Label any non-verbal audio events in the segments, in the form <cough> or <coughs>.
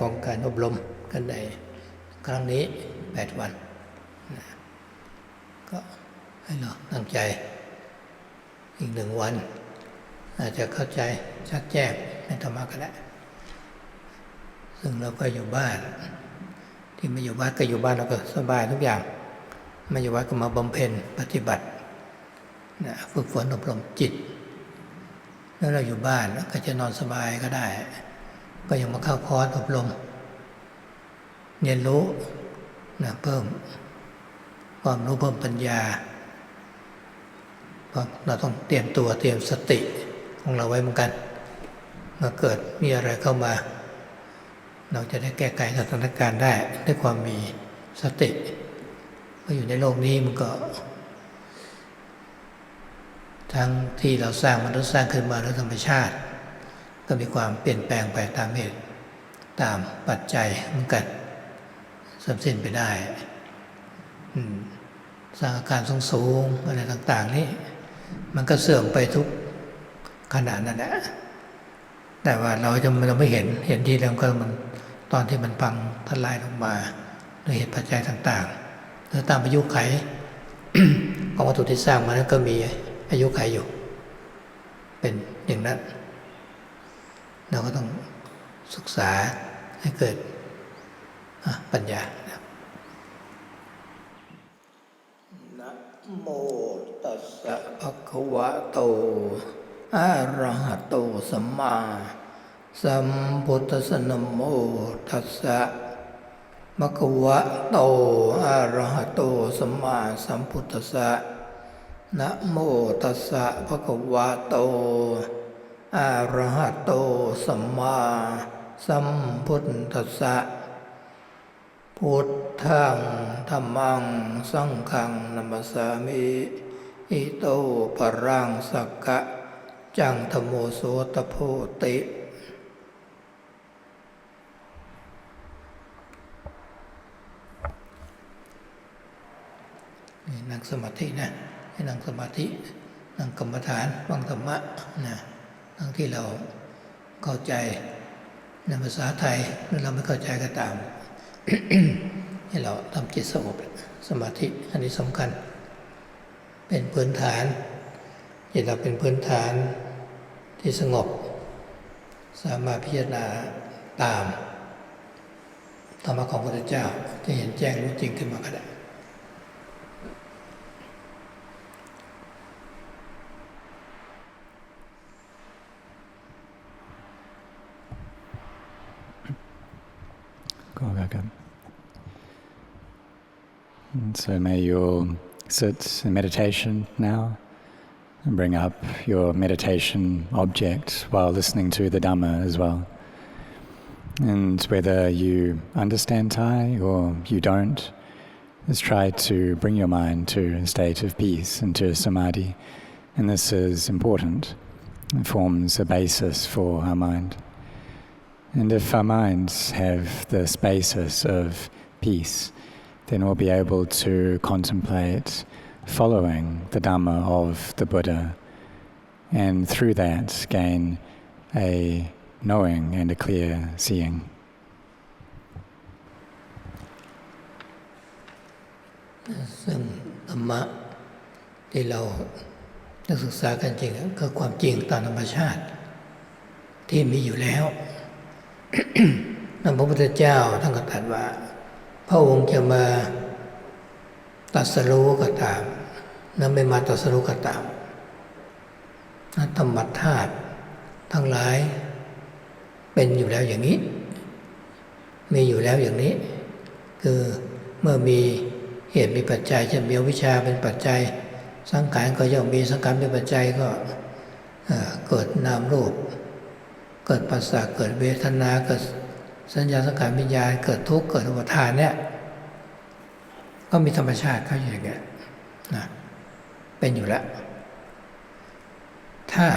ของการอบรมกันในครั้งนี้แปดวันนะก็ให้เราตั้งใจ อีกหนึ่งวัน อาจจะเข้าใจชัดแจ้งในธรรมะก็ได้ซึ่งเราก็อยู่บ้าน ที่ไมาอยู่บ้านก็อยู่บ้านเราก็สบายทุกอย่าง ไมาอยู่วัดก็มาบำเพ็ญปฏิบัตินะฝึกฝนอบรมจิต แล้วเราอยู่บ้านก็จะนอนสบายก็ได้ ก็ยังมาเข้าคอร์สอบรม เรียนรู้นะเพิ่ม ความรู้เพิ่มปัญญาเราะเราต้องเตรียมตัวเตรียมสติของเราไว้เหมือนกันเมื่อเกิดมีอะไรเข้ามา เราจะได้แก้ไขสถานการณ์ได้ด้วยความมีสติเพราะอยู่ในโลกนี้มันก็ ทั้งที่เราสร้างมนุษย์สร้างขึ้นมาด้วยธรรมชาติ ก็มีความเปลี่ยนแปลงไปตามเหตุ ตามปัจจัยเหมือนกันสำสิ้นไปได้สร้างอาการสูงสูงอะไรต่าง ๆ นี่มันก็เสื่อมไปทุกขณะนั่นแหละแต่ว่าเราจะเราไม่เห็นเห็นทีแล้วก็มันตอนที่มันพังทลายลงมาด้วยเหตุปัจจัยต่าง ๆ หรือตามอายุไขของวัตถุที่สร้างมานั้นก็มีอายุไขอยู่ เป็นอย่างนั้น เราก็ต้องศึกษาให้เกิดปัญญานะโมตัสสะภะคะวะโตอะระหะโตสัมมาสัมพุทธัสสะนโมตัสสะภะคะวะโตอะระหะโตสัมมาสัมพุทธัสสะนะโมตัสสะภะคะวะโต อะระหะโตสัมมาสัมพุทธัสสะ พุทธังธัมมัง สังฆังนัมมัสสามิอิโตปรังสักกะ จังธโมโสตโพติน,นั่งสมาธินะให้นั่งสมาธิ นั่งกรรมฐานฟังธรรมะนะ ทั้งที่เราเข้าใจในภาษาไทยหรือเราไม่เข้าใจก็ตามให้เราทำจิตสงบสมาธิอันนี้สำคัญ เป็นพื้นฐานจิตเราเป็นพื้นฐานที่สงบ สามารถพิจารณาตามธรรมะของพระพุทธเจ้าจะเห็นแจ้งรู้จริงขึ้นมาก็ได้ And so may you sit in meditation now and bring up your meditation object while listening to the Dhamma as well. And whether you understand Thai or you don't, just try to bring your mind to a state of peace and to samadhi. And this is important. It forms a basis for our mind. And if our minds have this basis of peace, then we'll be able to contemplate following the Dhamma of the Buddha, and through that gain a knowing and a clear seeing. ซึ่งธรรมะที่เราจะศึกษากันจริงก็ความจริงตามธรรมชาติ ที่มีอยู่แล้ว นั่นพระพุทธเจ้าท่านก็ตรัสว่า <coughs> พ ระองค์จะมาตรัสรู้ก็ตามนั้นไม่มาตรัสรู้ก็ตามนั้นธรรมธาตุทั้งหลายเป็นอยู่แล้วอย่างนี้ มีอยู่แล้วอย่างนี้ คือเมื่อมีเหตุมีปัจจัยจะมีวิชาเป็นปัจจัย สังขารก็ย่อมมีสังขารเป็นปัจจัยก็เกิดนามรูป เกิดปัสสะเกิดเวทนาเกิด สัญญาสังขารวิญญาณเกิดทุกข์เกิดอุปทานเนี่ยก็มีธรรมชาติเขาอยู่อย่างเงี้ยนะเป็นอยู่แล้ว ถ้า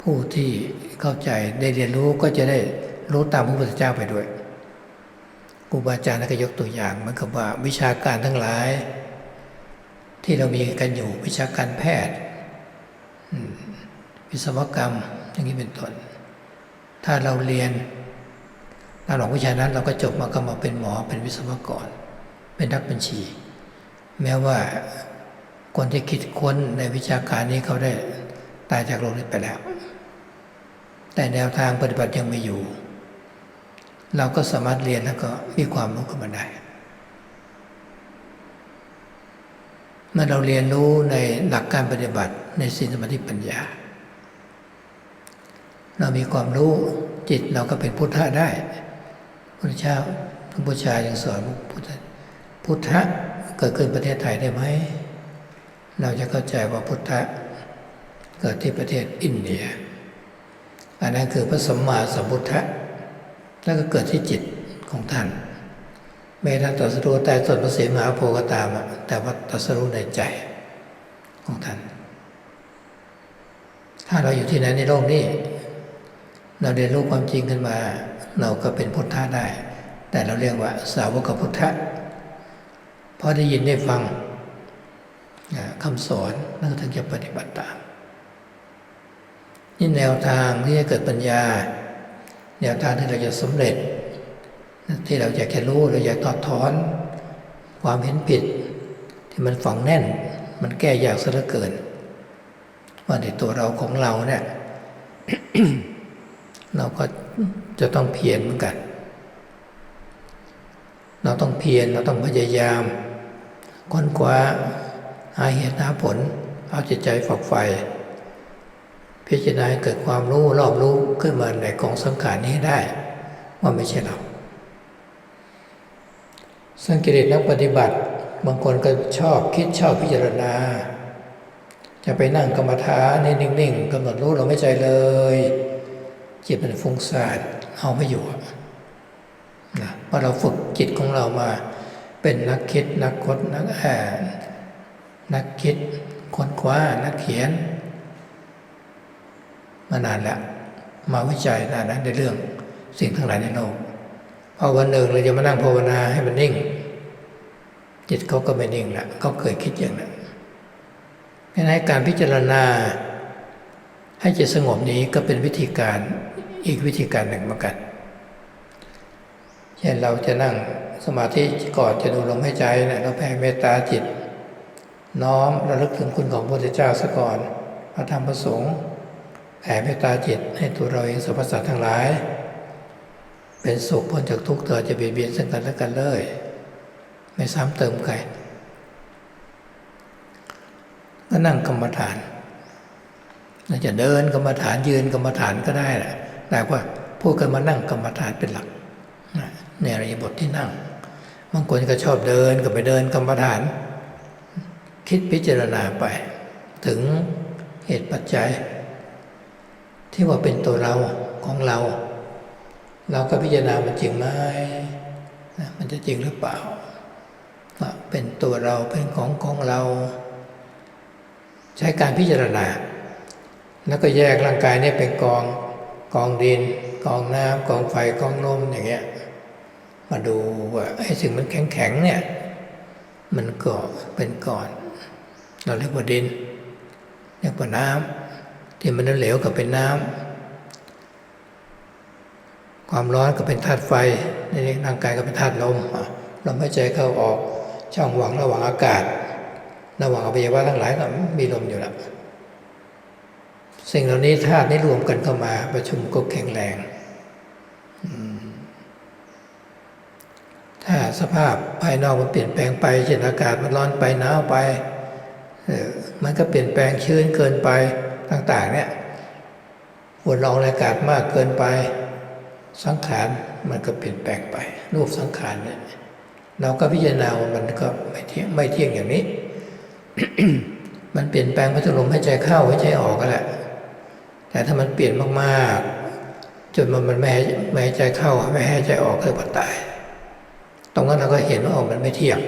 ผู้ที่เข้าใจได้เรียนรู้ก็จะได้รู้ตามพระพุทธเจ้าไปด้วยครูบาอาจารย์ก็ยกตัวอย่างเหมือนกับว่าวิชาการทั้งหลาย ที่เรามีกันอยู่วิชาการแพทย์วิศวกรรมอย่างนี้เป็นต้น ถ้าเราเรียนตาหลักวิชานั้นเราก็จบมาก็มาเป็นหมอเป็นวิศวกร เป็นนักบัญชี แม้ว่าคนที่คิดค้นในวิชาการนี้เขาได้ตายจากโลกนี้ไปแล้ว แต่แนวทางปฏิบัติยังไม่อยู่ เราก็สามารถเรียนแล้วก็มีความรู้ขึ้นมาได้เมื่อเราเรียนรู้ในหลักการปฏิบัติในศีลสมาธิปัญญา เรามีความรู้จิตเราก็เป็นพุทธะได้พระเจ้าพระพุทธเจ้ายังสอนว่าพุทธพุทธะเกิดขึ้นประเทศไทยได้ไหม เราจะเข้าใจว่าพุทธะเกิดที่ประเทศอินเดีย อันนั้นคือพระสัมมาสัมพุทธะแล้วก็เกิดที่จิตของท่านไม่ท่านตรัสรู้แต่ส่วนพระเสมหาโพก็ตามอะแต่ว่าตรัสรู้ในใจของท่าน ถ้าเราอยู่ที่ไหนในโลกนี้ เราเรียนรู้ความจริงขึ้นมา เราก็เป็นพุทธะได้ แต่เราเรียกว่า สาวกพุทธะเพราะได้ยินได้ฟังคำสอนแล้วถึงจะปฏิบัติตามนี่แนวทางที่จะเกิดปัญญา แนวทางที่เราจะสำเร็จ ที่เราอยากจะรู้เราอยากถอดถอน ความเห็นผิด ที่มันฝังแน่น มันแก้ยากซะเหลือเกินว่าในตัวเราของเราเนี่ย เราก็จะต้องเพียรเหมือนกัน เราต้องเพียรเราต้องพยายาม ค้นคว้าหาเหตุหาผล เอาจิตใจฝักใฝ่พิจารณาเกิดความรู้รอบรู้ขึ้นมาในกองสังขารนี้ได้ ว่าไม่ใช่เราสังเกตนักปฏิบัติ บางคนก็ชอบคิดชอบพิจารณา จะไปนั่งกรรมฐานนิ่งๆกำหนดรู้เราไม่ใจเลย จิตมันฟุ้งซ่านเอาไม่อยู่นะพราเราฝึกจิตของเรามา เป็นนักคิดนักคดนักอ่านนักคิดค้นคว้านักเขียน มานานแล้วมาวิจัยนานนะในเรื่องสิ่งทั้งหลายในโลกพอวันหนึ่งเราจะมานั่งภาวนาให้มันนิ่ง จิตเขาก็ไม่นิ่งละเขาเคยคิดอย่างนั้นดังนั้นการพิจารณาให้จิตสงบนี้ก็เป็นวิธีการ อีกวิธีการหนึ่งเหมือนกัน เช่นเราจะนั่งสมาธิก่อนจะดูลมหายใจนะเราแผ่เมตตาจิต น้อมระลึกถึงคุณของพระพุทธเจ้าซะก่อนพระธรรมพระสงฆ์แผ่เมตตาจิตให้ตัวเราเองสรรพสัตว์ทั้งหลาย เป็นสุขพ้นจากทุกข์เธอจะเบียดเบียนซึ่งกันและกันเลย ไม่ซ้ำเติมใครก็นั่งกรรมฐานเราจะเดินกรรมฐานยืนกรรมฐานก็ได้แหละ แต่ว่าพูดกันมานั่งกรรมฐานเป็นหลักในอริยบทที่นั่งบางคนก็ชอบเดินก็ไปเดินกรรมฐาน คิดพิจารณาไป ถึงเหตุปัจจัย ที่ว่าเป็นตัวเราของเรา เราก็พิจารณามันจริงไหมมันจะจริงหรือเปล่าว่าเป็นตัวเราเป็นของของเรา ใช้การพิจารณา แล้วก็แยกร่างกายเนี่ยเป็นกอง กองดิน กองน้ำกองไฟกองลมอย่างเงี้ยมาดูว่าไอ้สิ่งมันแข็งแข็งเนี่ย มันก็เป็นก้อน เราเรียกว่าดินเรียกว่าน้ำที่มันเหลวกับเป็นน้ำความร้อนก็เป็นธาตุไฟในร่างกายก็เป็นธาตุลมลมหายใจเข้าออกช่องว่างระหว่างอากาศ ระหว่างอวัยวะทั้งหลายก็มีลมอยู่แล้ว สิ่งเหล่านี้ธาตุนี้รวมกันเข้ามาประชุมก็แข็งแรงถ้าสภาพภายนอกมันเปลี่ยนแปลงไปเช่นอากาศมันร้อนไปหนาวไปมันก็เปลี่ยนแปลงชื้นเกินไปต่าง ๆ เนี่ยฝนละอองอากาศมากเกินไป สังขารมันก็เปลี่ยนแปลงไป รูปสังขารเนี่ยเราก็พิจารณาว่ามันก็ไม่เที่ยงไม่เที่ยงอย่างนี้ มันเปลี่ยนแปลงพัดลมให้ใจเข้าให้ใจออกก็แหละ แต่ถ้ามันเปลี่ยนมากๆจนมันมันไม่ให้ไม่ใจเข้าไม่ให้ใจออกเลยปัตาย ตรงนั้นเราก็เห็นว่ามันไม่เที่ยง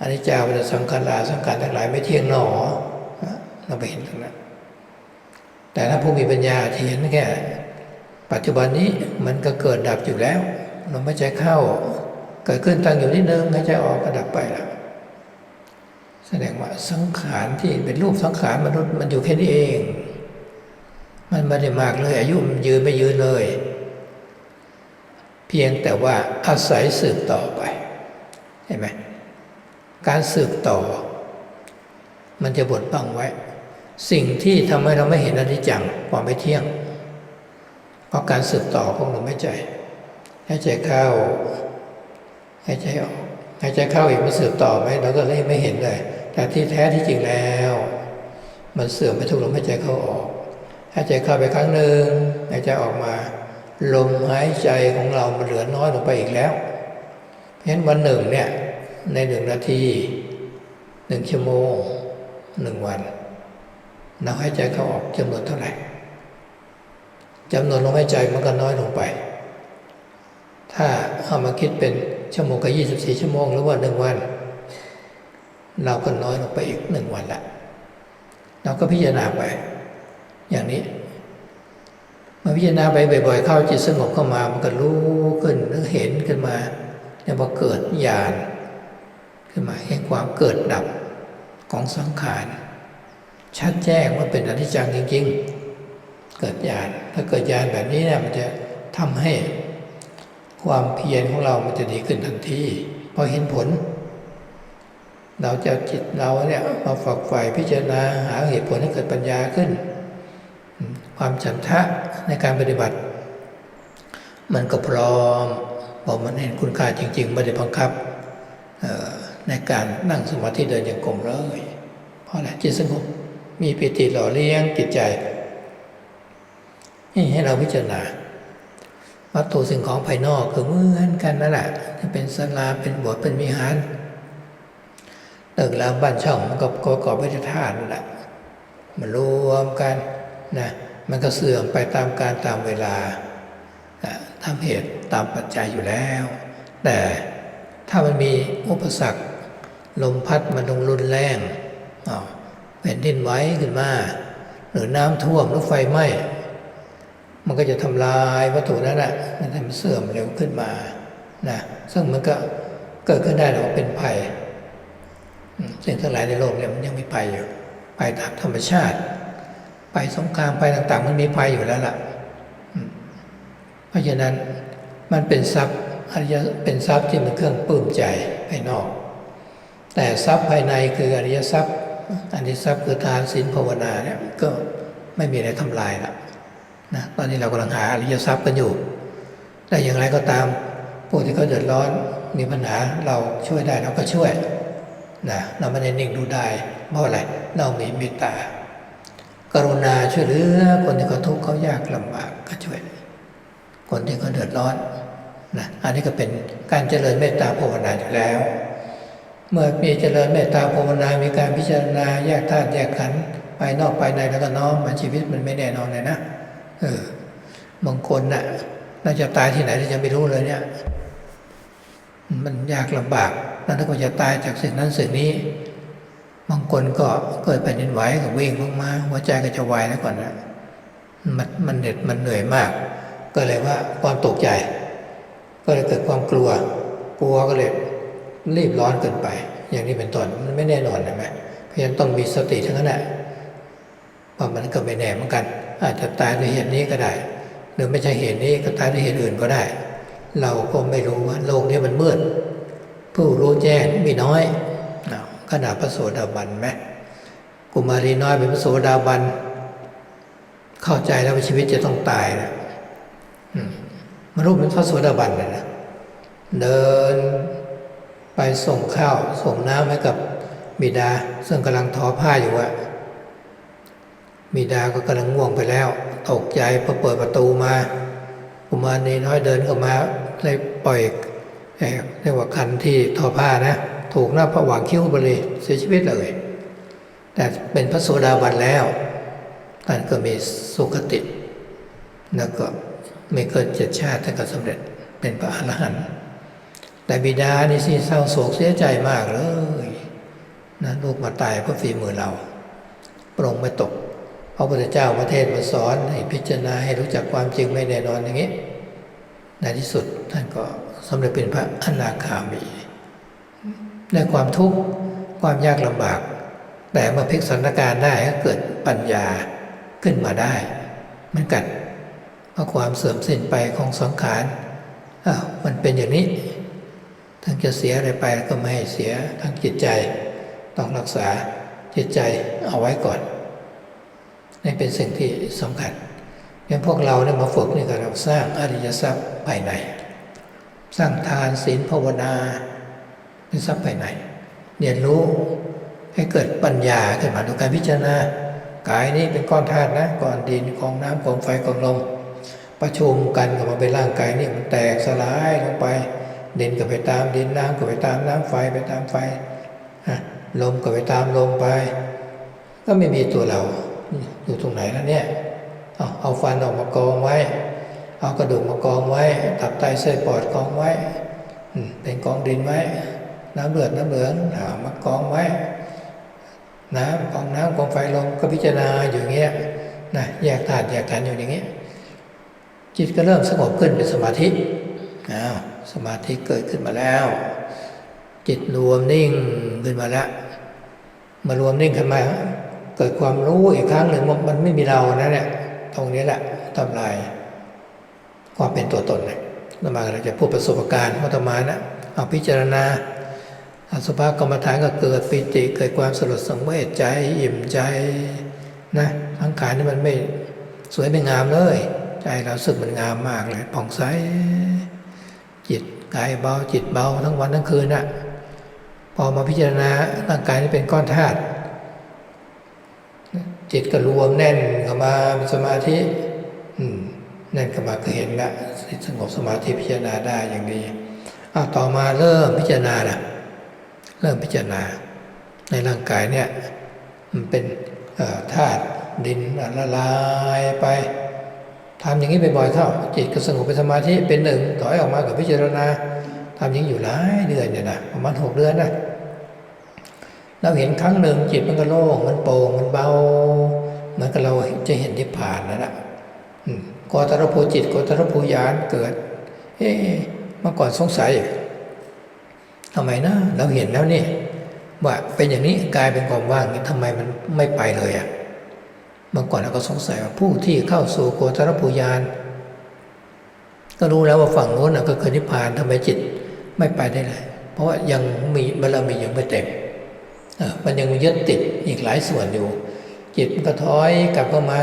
อันนี้เจ้าเป็นสังขารสังขารทั้งหลายไม่เที่ยงหนอเราไปเห็นตรงนั้นแต่ถ้าผู้มีปัญญาที่เห็นแค่ปัจจุบันนี้มันก็เกิดดับอยู่แล้วเราไม่ใจเข้า เกิดขึ้นตั้งอยู่นิดนึงให้ใจออกก็ดับไปแล้วแสดงว่าสังขารที่เป็นรูปสังขารมนุษย์มันอยู่แค่นี้เอง มันไม่ได้มากเลย อายุมันยืนไม่ยืนเลย เพียงแต่ว่าอาศัยสืบต่อไปเห็นไหมการสืบต่อ มันจะบดบังไว้ สิ่งที่ทำให้เราไม่เห็นอนิจจังความไม่เที่ยง เพราะการสืบต่อของลมหายใจหายใจเข้าหายใจออกหายใจเข้าอีกมันสืบต่อไหมเราก็เลยไม่เห็นเลย แต่ที่แท้ที่จริงแล้ว มันเสื่อมไปทุกลมหายใจเข้าออก หายใจเข้าไปครั้งหนึ่งหายใจออกมา ลมหายใจของเรามันเหลือน้อยลงไปอีกแล้วเพราะฉะนั้นวันหนึ่งเนี่ยในหนึ่งนาทีหนึ่งชั่วโมงหนึ่งวันเราหายใจเข้าออกจำนวนเท่าไหร่จำนวนลมหายใจมันก็น้อยลงไป ถ้าเอามาคิดเป็นชั่วโมงกับยี่สิบสี่ชั่วโมงหรือว่าหนึ่งวัน เราก็น้อยลงไปอีกหนึ่งวันละเราก็พิจารณาไป อย่างนี้มื่อพิจารณาไปบ่อยๆเข้าจิตสงบเข้ามา มันก็รู้ขึ้นหรือเห็นขึ้นมาเนี่พอเกิดญาณขึ้นมาเห็นความเกิดดับของสังขารชัดแจ้งว่าเป็นอนิจจังจริง ๆ เกิดญาณถ้าเกิดญาณแบบนี้เนี่ยมันจะทำให้ความเพียรของเรามันจะดีขึ้นทันทีพอเห็นผล เราจะจิตเราเนี่ยมาฝักใฝ่พิจารณาหาเหตุผลให้เกิดปัญญาขึ้น ความฉันทะในการปฏิบัติ มันก็พร้อมบอกมันเห็นคุณค่าจริง ๆ ไม่ได้บังคับในการนั่งสมาธิเดินอย่างกลมเลยเพราะอะไรจิตสงบมีปิติหล่อเลี้ยงจิตใจนี่ให้เราพิจารณาวัตถุสิ่งของภายนอกคือเหมือนกันนั่นแหละจะเป็นศาลาเป็นโบสถ์เป็นวิหารตึกรามบ้านช่องมันก็ประกอบไปด้วยธาตุนั่นแหละมันรวมกันนะ มันก็เสื่อมไปตามการตามเวลาตามเหตุตามปัจจัยอยู่แล้ว แต่ถ้ามันมีอุปสรรคลมพัดมันลงรุนแรงแผ่นดินไหวขึ้นมา หรือน้ำท่วมหรือไฟไหม้มันก็จะทำลายวัตถุนั้นแหละมันทำให้เสื่อมเร็วขึ้นมานะซึ่งมันก็เกิดขึ้นได้หรอกเป็นภัยสิ่งทั้งหลายในโลกเนี่ยมันยังมีภัยอยู่ภัยตามธรรมชาติ ภัยสงครามภัยต่าง ๆ มันมีภัยอยู่แล้วล่ะ เพราะฉะนั้นมันเป็นทรัพย์อริยเป็นทรัพย์ที่มันเครื่องปลื้มใจภายนอก แต่ทรัพย์ภายในคืออริยทรัพย์อริยทรัพย์คือทานศีลภาวนาเนี่ยก็ไม่มีอะไรทำลายละนะตอนนี้เรากำลังหาอริยทรัพย์กันอยู่ แต่อย่างไรก็ตามพวกที่เขาเดือดร้อนมีปัญหาเราช่วยได้เราก็ช่วยนะเราไม่ได้นิ่งดูได้เพราะอะไรเรามีเมตตา กรุณาช่วยเหลือ คนที่เขาทุกข์เขายากลำบากก็ช่วย คนที่เขาเดือดร้อนนะอันนี้ก็เป็นการเจริญเมตตาภาวนาอยู่แล้ว เมื่อมีเจริญเมตตาภาวนา มีการพิจารณาแยกธาตุแยกขันธ์ภายนอกภายในแล้วก็น้อมมันชีวิตมันไม่แน่นอนเลยนะเออบางคนน่ะเราจะตายที่ไหนเราจะไม่รู้เลยเนี่ย มันยากลำบากแล้วถ้าก็จะตายจากสิ่งนั้นสิ่งนี้ บางคนก็เกิดแผ่นดินไหวก็วิ่งลงมาหัวใจก็จะวายแล้วก่อนนะมันมันเหน็ดมันเหนื่อยมาก ก็เลยว่าความตกใจ ก็เลยเกิดความกลัว กลัวก็เลยรีบร้อนเกินไป อย่างนี้เป็นต้นมันไม่แน่นอนใช่ไหมเพราะฉะนั้นต้องมีสติทั้งนั้นแหละว่ามันก็ไม่แน่เหมือนกัน อาจจะตายด้วยเหตุนี้ก็ได้ หรือไม่ใช่เหตุนี้ก็ตายด้วยเหตุอื่นก็ได้ เราก็ไม่รู้ว่าโลกนี้มันมืดผู้รู้แจ้งมีน้อย ขนาดพระโสดาบันไหมกุมารีน้อยเป็นพระโสดาบัน เข้าใจแล้วว่าชีวิตจะต้องตายนะมารู้เป็นพระโสดาบันเลยนะเดินไปส่งข้าวส่งน้ำให้กับบิดา ซึ่งกำลังทอผ้าอยู่อะบิดาก็กำลังง่วงไปแล้ว ตกใจพอเปิดประตูมากุมารนีน้อยเดินเข้ามาเลยปล่อยเรียกว่าคันที่ทอผ้านะ ถูกหน้าผวางคิ้วไปเลยเสียชีวิตเลย แต่เป็นพระโสดาบันแล้วท่านก็มีสุขติ แล้วก็ไม่เกินเจ็ดชาติท่านก็สำเร็จเป็นพระอรหันต์แต่บิดานี่สิเศร้าโศกเสียใจมากเลยนะลูกมาตายเพราะฝีมือเราปรงไม่ตกพระพุทธเจ้าประเทศมาสอนให้พิจารณาให้รู้จักความจริงไม่แน่นอนอย่างนี้ ในที่สุดท่านก็สำเร็จเป็นพระอนาคามี ในความทุกข์ความยากลำบาก แต่มาพลิกสถานการณ์ได้ก็เกิดปัญญาขึ้นมาได้มันกันเพราความเสื่อมสิ้นไปของสังขารอ้าวมันเป็นอย่างนี้ทั้งจะเสียอะไรไปก็ไม่ให้เสียทั้งจิตใจ ต้องรักษาจิตใจเอาไว้ก่อนนี่เป็นสิ่งที่สำคัญอย่างพวกเราเนี่ยมาฝึกนี่ก็เราสร้างอริยทรัพย์ภายใน สร้างทานศีลภาวนา เป็นทรัพย์ภายใน เรียนรู้ให้เกิดปัญญาขึ้นมาโดยการพิจารณากายนี้เป็นก้อนธาตุนะก้อนดินกองน้ำกองไฟกองลมประชุมกันกับมาเป็นร่างกายนี่มันแตกสลายลงไปดินก็ไปตามดินน้ำก็ไปตามน้ำไฟไปตามไฟลมก็ไปตามลมไป ก็ไม่มีตัวเราอยู่ตรงไหนแล้วเนี่ยเอาเอาฟันออกมากองไว้ เอากระดูกมากองไว้ ตับไตเส้นปอดกองไว้เป็นกองดินไว้ น้ำเลือดน้ำเหลืองเอามากองไว้น้ำกองน้ำกองไฟลมก็พิจารณาอยู่เงี้ยนะแยกธาตุแยกขันอยู่อย่างเงี้ยจิตก็เริ่มสงบขึ้นเป็นสมาธิอ้าวสมาธิเกิดขึ้นมาแล้ว จิตรวมนิ่งขึ้นมาแล้วมารวมนิ่งขึ้นมาเกิดความรู้อีกครั้งหนึ่งว่ามันไม่มีเรานะเนี่ยตรงนี้แหละทำลายความเป็นตัวตนเลยอาตมาเราจะพูดประสบการณ์ของอาตมานะเอาพิจารณา อสุภกรรมฐานก็เกิดปิติเกิดความสลดสังเวชใจอิ่มใจนะทั้งขายนี่มันไม่สวยไม่งามเลย ใจเราสึกมันงามมากเลยผ่องใสจิตกายเบาจิตเบาทั้งวันทั้งคืนน่ะพอมาพิจารณาร่างกายนี่เป็นก้อนธาตุจิตก็รวมแน่นเข้ามาเป็นสมาธิอืมนั่นก็มาก็เห็นละสงบสมาธิพิจารณาได้อย่างดีอ้าวต่อมาเริ่มพิจารณาละ เริ่มพิจารณา ในร่างกายเนี่ยมันเป็นธาตุดินละลายไปทำอย่างนี้บ่อยๆเข้าจิตก็สงบเป็นสมาธิเป็นหนึ่งถอยออกมากับพิจารณาทำอย่างนี้อยู่หลายเดือนเนี่ยนะประมาณหกเดือนนะเราเห็นครั้งหนึ่งจิตมันก็โล่งมันโปร่งมันเบาเหมือนกับเราจะเห็นนิพพานนั่นแหละกอตรภูจิตกอตรภูยานเกิด เอ๊ะเมื่อก่อนสงสัย ทำไมนะเราเห็นแล้วนี่ว่าเป็นอย่างนี้กลายเป็นความว่างนี้ทำไมมันไม่ไปเลยอะ่ะเมื่อก่อนเราก็สงสัยว่าผู้ที่เข้าสู่โกตรภูยานก็รู้แล้วว่าฝั่งโน้นก็คือนิพพานทำไมจิตไม่ไปได้เลย เพราะว่ายังมีบารมียังไม่เต็มมันยังยึดติดอีกหลายส่วนอยู่ จิตมันก็ถอยกลับเข้ามา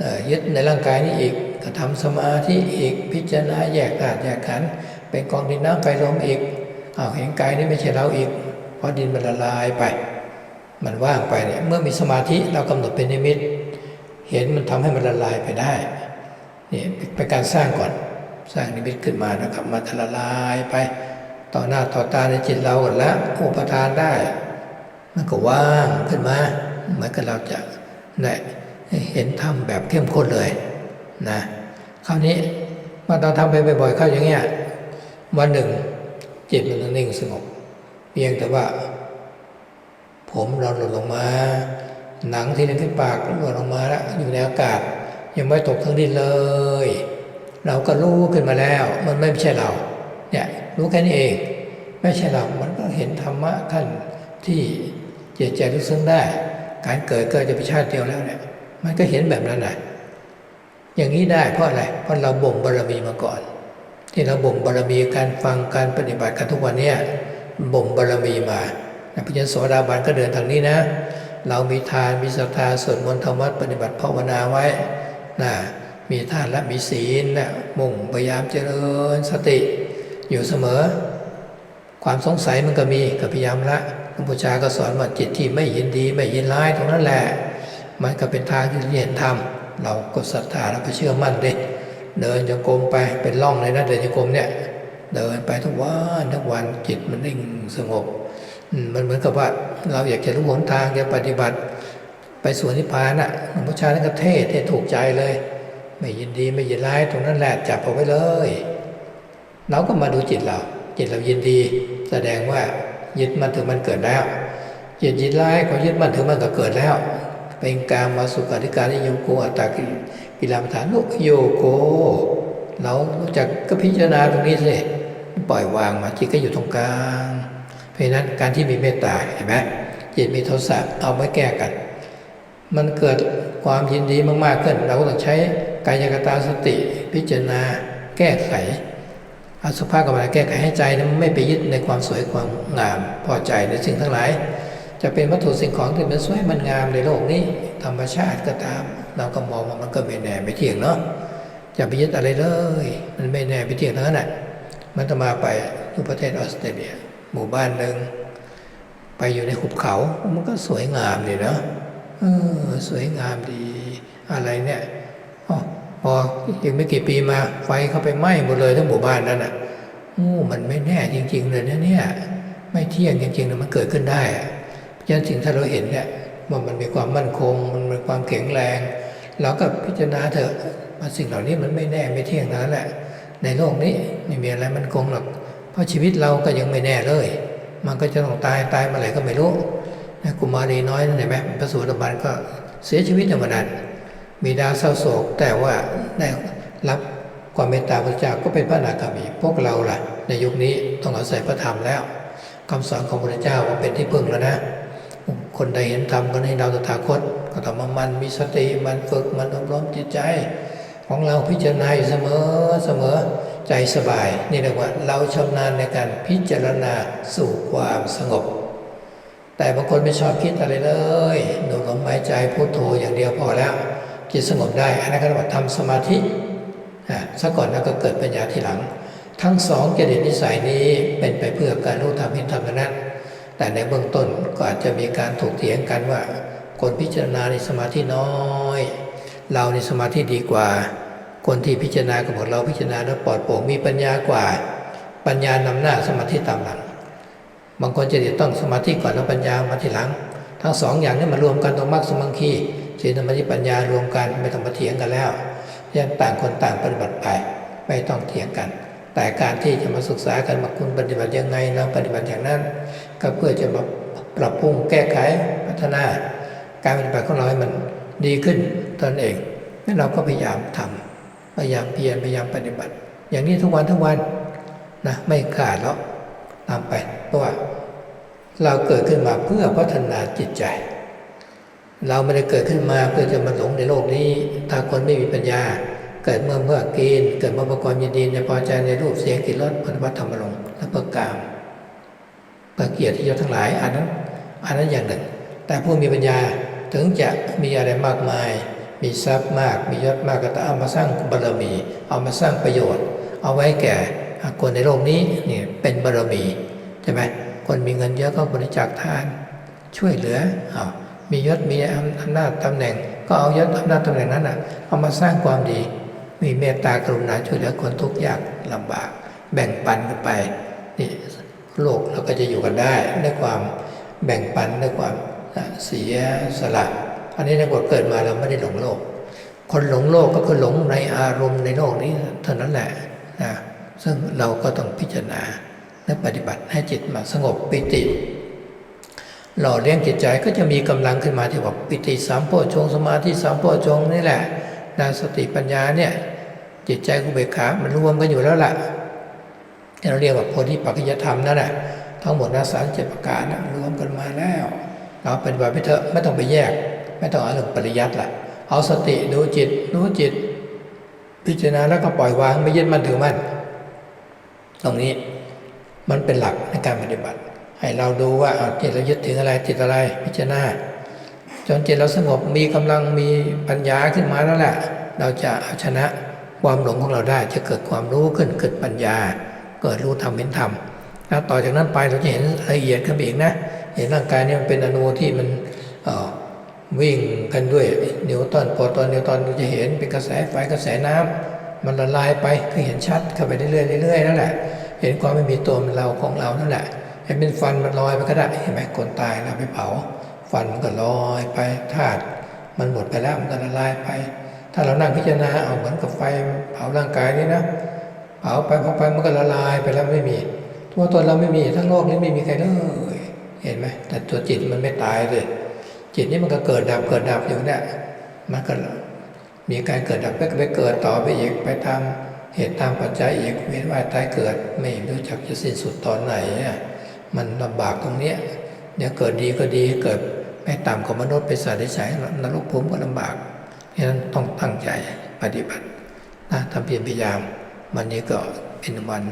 อ่อยึดในร่างกายนี้อีกก็ทำสมาธิอีกพิจารณาแยกธาตุแยกขันธ์เป็นกองดินน้ำไฟลมอีก เห็นกายนี้ไม่ใช่เราอีก เพราะดินมันละลายไป มันว่างไปเนี่ยเมื่อมีสมาธิเรากำหนดเป็นนิมิต เห็นมันทำให้มันละลายไปได้นี่เป็นการสร้างก่อนสร้างนิมิตขึ้นมานะครับมันจะละลายไป ต่อหน้าต่อตาในจิตเราหมดแล้วอุปทานได้ มันก็ว่างขึ้นมาเหมือนกับเราจะเห็นธรรมแบบเข้มข้นเลยนะคราวนี้เมื่อเราทำไปบ่อยๆเข้าอย่างเงี้ยวันหนึ่ง จิตมันนิ่งสงบ เพียงแต่ว่า ผมเราหล่นลงมา หนังที่ในที่ปากหล่นลงมาแล้วอยู่ในอากาศ ยังไม่ตกทั้งดินเลย เราก็รู้ขึ้นมาแล้ว มันไม่ใช่เรา เนี่ยรู้แค่นี้เอง ไม่ใช่เรา มันก็เห็นธรรมะท่านที่เจตใจรู้ซึ้งได้ การเกิดเกิดจะเป็นชาติเดียวแล้วเนี่ย มันก็เห็นแบบนั้นแหละอย่างนี้ได้เพราะอะไร เพราะเราบ่มบารมีมาก่อน ที่เราบ่มบารมีการฟังการปฏิบัติกันทุกวันเนี้ยบ่มบารมีมาพระเจ้าโสดาบันก็เดินทางนี้นะ เรามีทานมีศรัทธาสวดมนต์ธรรมะปฏิบัติภาวนาไว้นะมีทานและมีศีลนะมุ่งพยายามเจริญสติ อยู่เสมอ ความสงสัยมันก็มีก็พยายามละหลวงปู่ชาก็สอนว่าจิตที่ไม่ยินดีไม่ยินร้ายตรงนั้นแหละ มันก็เป็นทางที่เห็นธรรมเราก็ศรัทธาแล้วก็เชื่อมั่นดิ เดินจงกรมไปเป็นร่องเลยนะเดินจงกรมเนี่ย เดินไปทุกวันทุกวันจิตมันนิ่งสงบมันเหมือนกับว่าเราอยากจะรู้หนทางจะปฏิบัติ ไปสู่นิพพานอะหลวงพ่อชาท่านก็เทศเทศถูกใจเลย ไม่ยินดีไม่ยินร้ายตรงนั้นแหละจับเอาไว้เลย เราก็มาดูจิตเรา จิตเรายินดี แสดงว่ายึดมันถึงมันเกิดแล้วจิตยินร้ายก็ยึดมันถึงมันก็เกิดแล้ว เป็นการมาสุขาธิการนิโยโกอัตตากิ ลามฐานโยโก เรารู้จักก็พิจารณาตรงนี้สิปล่อยวางมาจิตก็อยู่ตรงกลาง เพราะนั้นการที่มีเมตตาเห็นไหมจิตมีโทสะเอาไว้แก้กัน มันเกิดความยินดีมากๆขึ้น เราก็ต้องใช้กายกตาสติ พิจารณาแก้ไขอสุภะกับอะไรแก้ไขให้ใจนั้นไม่ไปยึดในความสวยความงามพอใจในสิ่งทั้งหลาย จะเป็นวัตถุสิ่งของที่มันสวยมันงามในโลกนี้ ธรรมชาติก็ตาม เราก็มองว่ามันก็ไม่แน่ไม่เที่ยงเนาะอย่าไปยึดอะไรเลย มันไม่แน่ไม่เที่ยงทั้งนั้นแหละมันจะมาไปที่ประเทศออสเตรเลีย หมู่บ้านหนึ่งไปอยู่ในหุบเขา มันก็สวยงามดีเนาะเออสวยงามดีอะไรเนี่ยออพออีกไม่กี่ปีมาไฟเข้าไปไหม้หมดเลยทั้งหมู่บ้านนั่นอะโอ้มันไม่แน่จริง ๆ เลยนะเนี่ย ไม่เที่ยงจริงๆนะมันเกิดขึ้นได้เพราะฉะนั้นสิ่งที่เราเห็นเนี่ยว่ามันมีความมั่นคง มันมีความแข็งแรง เราก็พิจารณาเถอะว่าสิ่งเหล่านี้มันไม่แน่ไม่เที่ยงนั้นแหละ ในโลกนี้ไม่มีอะไรมันคงหรอก เพราะชีวิตเราก็ยังไม่แน่เลย มันก็จะต้องตายตายเมื่อไหร่ก็ไม่รู้นะกุมารีน้อยนั่นเห็นไหมพระสูตรบันก็เสียชีวิตอย่างนั้นมีดาเศร้าโศก แต่ว่าได้รับความเมตตาพระเจ้าก็เป็นพระนาคามีพวกเราล่ะ ในยุคนี้ต้องอาศัยพระธรรมแล้วคำสอนของพระเจ้าว่าเป็นที่พึ่งแล้วนะ คนใดเห็นธรรมก็ให้เราตถาคต ก็ต้องมามันมีสติมันฝึกมันอบรมจิตใจ ของเราพิจารณาอยู่เสมอเสมอใจสบาย นี่เรียกว่า เราชำนาญในการพิจารณาสู่ความสงบ แต่บางคนไม่ชอบคิดอะไรเลยดูลมหายใจพุโทโธอย่างเดียวพอแล้วจิตสงบได้อันนั้นก็เรียกว่าทำสมาธิอะซะก่อนแล้วก็เกิดปัญญาทีหลัง ทั้งสองเจริตนิสัยนี้เป็นไปเพื่อการรู้ธรรมเห็นธรรมเท่านั้น แต่ในเบื้องต้นก็อาจจะมีการถกเถียงกันว่า คนพิจารณาในสมาธิน้อย เราในสมาธิดีกว่า คนที่พิจารณากับพวกเราพิจารณาแล้วปลอดโปร่งมีปัญญากว่า ปัญญานำหน้าสมาธิตามหลัง บางคนจะต้องสมาธิก่อนแล้วปัญญามาทีหลัง ทั้งสองอย่างนี้มารวมกันตรงมรรคสมังคีศีลสมาธิปัญญารวมกันไม่ต้องมาเถียงกันแล้วยังต่างคนต่างปฏิบัติไปไม่ต้องเถียงกัน แต่การที่จะมาศึกษากันว่าคุณปฏิบัติยังไงเราปฏิบัติอย่างนั้น ก็เพื่อจะมาปรับปรุงแก้ไขพัฒนา การปฏิบัติของเราให้มันดีขึ้นตนเองนั่นเราก็พยายามทำพยายามเพียรพยายามปฏิบัติ อย่างนี้ทุกวันทุกวันนะไม่ขาดแล้วตามไป เพราะว่าเราเกิดขึ้นมาเพื่อพัฒนาจิตใจ เราไม่ได้เกิดขึ้นมาเพื่อจะมาหลงในโลกนี้ถ้าคนไม่มีปัญญา เกิดเมื่อเพื่อกินเกิดเมื่อประกอบยินดีในพอใจในรูปเสียงกลิ่นรสผลิตภัณฑ์ธรรมลงค์และประกาม ประเกียรติยศทั้งหลายอันนั้นอันนั้นอย่างหนึ่ง แต่ผู้มีปัญญาถึงจะมีอะไรมากมาย มีทรัพย์มาก มียศมากก็ต้องเอามาสร้างบารมี เอามาสร้างประโยชน์ เอาไว้แก่คนในโลกนี้นี่เป็นบารมีใช่ไหมคนมีเงินเยอะก็บริจาคทาน ช่วยเหลืออมียศมีอำนาจตำแหน่ง ก็เอายศอำนาจตำแหน่งนั้นอะเอามาสร้างความดี มีเมตตากรุณาช่วยเหลือคนทุกข์ยากลำบาก แบ่งปันกันไป โลกเราก็จะอยู่กันได้ด้วยความแบ่งปันด้วยความเสียสละอันนี้ในบทเกิดมาเราไม่ได้หลงโลก คนหลงโลกก็คือหลงในอารมณ์ในโลกนี้เท่านั้นแหละนะซึ่งเราก็ต้องพิจารณาและปฏิบัติให้จิตมาสงบปิติ หล่อเลี้ยงจิตใจก็จะมีกำลังขึ้นมาที่ว่าปิติสามโพชงสมาธิสามโพชงนี่แหละนาสติปัญญาเนี่ยจิตใจกุเบกขามันรวมกันอยู่แล้วล่ะ ที่เราเรียกว่าโพธิปัจจยธรรมนั่นแหละทั้งหมดนะสารเจ็ดประการนะรวมกันมาแล้ว เราเป็นแบบไม่เถอะไม่ต้องไปแยก ไม่ต้องเอาเรื่องปริยัติละเอาสติดูจิตรู้จิต พิจารณาแล้วก็ปล่อยวางไม่ยึดมั่นถือมั่นตรงนี้มันเป็นหลักในการปฏิบัติ ให้เราดูว่าจิตเรายึดถึงอะไรจิตอะไรพิจารณาจนจิตเราสงบมีกำลังมีปัญญาขึ้นมาแล้วแหละ เราจะเอาชนะความหลงของเราได้จะเกิดความรู้ขึ้นเกิดปัญญา กิดรู้ธรรมเห็นธรรมแล้วต่อจากนั้นไปเราจะเห็นละเอียดขึ้นไปอีกนะ เห็นร่างกายนี้มันเป็นอนูที่มันวิ่งกันด้วยนิวตันโปรตอนนิวตันเราจะเห็นเป็นกระแสไฟกระแสน้ำมันละลายไปคือเห็นชัดเข้าไปเรื่อยๆเรื่อยๆนั่นแหละ เห็นความไม่มีตัวมันเราของเรานั่นแหละเห็นเป็นฟันมันลอยไปก็ได้เห็นไหมคนตายเราไปเผา ฟันมันก็ลอยไปธาตุมันหมดไปแล้วมันก็ละลายไป ถ้าเรานั่งพิจารณาเอาเหมือนกับไฟเผาร่างกายนี่นะ เผาไปเผาไปมันก็ละลายไปแล้วไม่มี ตัวตนเราไม่มีทั้งโลกนี้ไม่มีใครเลยเห็นไหมแต่ตัวจิตมันไม่ตายเลย จิตนี่มันก็เกิดดับเกิดดับอยู่เนี่ยมันก็มีการเกิดดับไปก็ไปเกิดต่อไปอีกไปตามเหตุตามปัจจัยอีกเวียนว่ายตายเกิดไม่รู้จักจะสิ้นสุดตอนไหนมันลำบากตรงเนี้ยเดี๋ยเกิดดีก็ดีเกิดไม่ต่ำกว่ามนุษย์เป็นสัตว์ที่ใช้นรกภูมิก็ลำบากเพราะฉะนั้นต้องตั้งใจปฏิบัตินะทำเพียรพยายาม วันนี้ก็เป็นวัน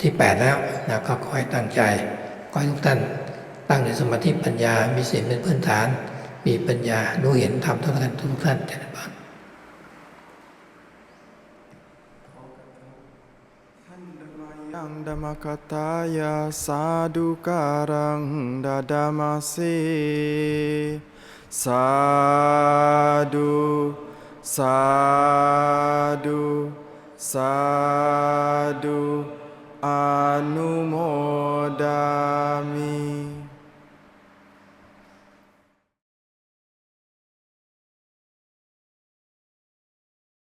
ที่ 8 แล้วนะก็ขอให้ตั้งใจขอให้ทุกท่านตั้งในสมาธิปัญญา มีศีลเป็นพื้นฐาน มีปัญญารู้เห็นธรรมทุกท่านทุกท่านเจริญพรยังธรรมกตายาสาธุการังดาดามาสีสาธุสาธุ sadu anumodami.